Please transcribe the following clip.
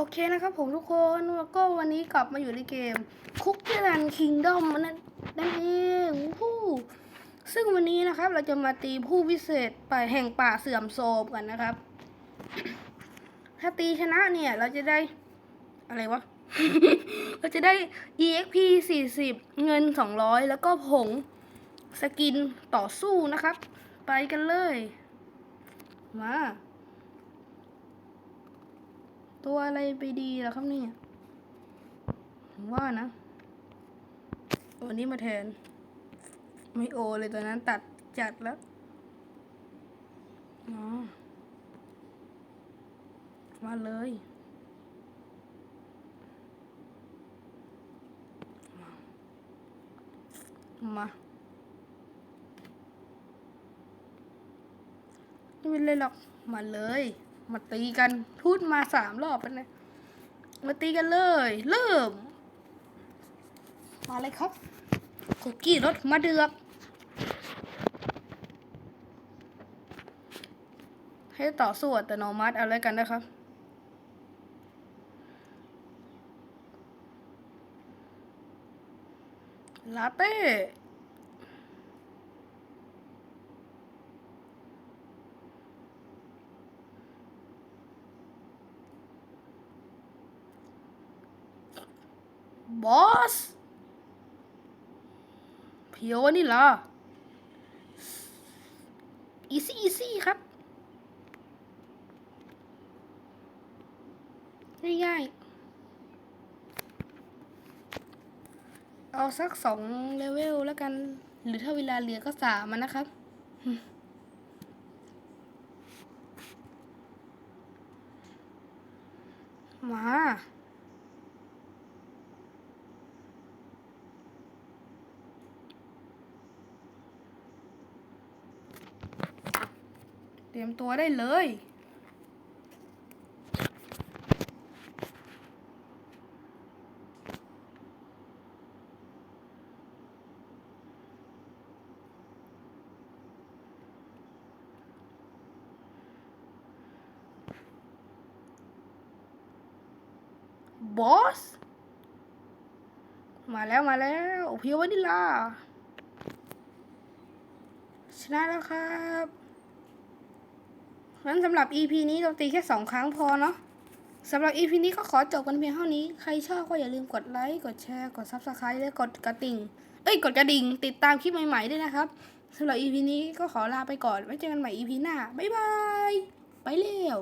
โอเคนะครับผมทุกคนแล้วก็วันนี้กลับมาอยู่ในเกมคุกกี้รันคิงดอมนั่นนั่นเองวู้ฮู้ซึ่งวันนี้นะครับเราจะมาตีผู้พิเศษไปแห่งป่าเสื่อมโทรมกันนะครับ ถ้าตีชนะเนี่ยเราจะได้อะไรวะ เราจะได้ exp 40 เงิน 200 แล้วก็ผงสกินต่อสู้นะครับ ไปกันเลย มา ตัวอะไรไปดีล่ะครับเนี่ยผมว่านะโอนี้มาแทน ไม่โอเลยตัวนั้นตัดจัดแล้วมาเลยมาไม่เป็นไรหรอก มาเลย มาตีกันพูดมาสามรอบแล้วนะมาตีกันเลย เริ่ม มาเลยครับคุกกี้รถมาเดือก ให้ต่อสู้อัตโนมัติอาเลยกันนะครับลาเต้ บอสเพียวนี่ล่ะอีซี่อีซี่ครับ ง่ายๆ เอาสักสองเลเวลแล้วกัน หรือถ้าเวลาเหลือก็สามอะนะครับมา รียมตัวได้เลย บอส มาแล้วมาแล้วเพียววานิลาชนะแล้วครับ งั้นสำหรับ EP นี้เราตีแค่สองครั้งพอเนาะสำหรับ EP นี้ก็ขอจบกันเพียงเท่านี้ ใครชอบก็อย่าลืมกดไลค์ กดแชร์ กด Subscribe และกดกระดิ่ง เอ้ย กดกระดิ่ง ติดตามคลิปใหม่ๆด้วยนะครับสำหรับ EP นี้ก็ขอลาไปก่อน ไว้เจอกันใหม่ EP หน้า บ๊ายบาย ไปเร็ว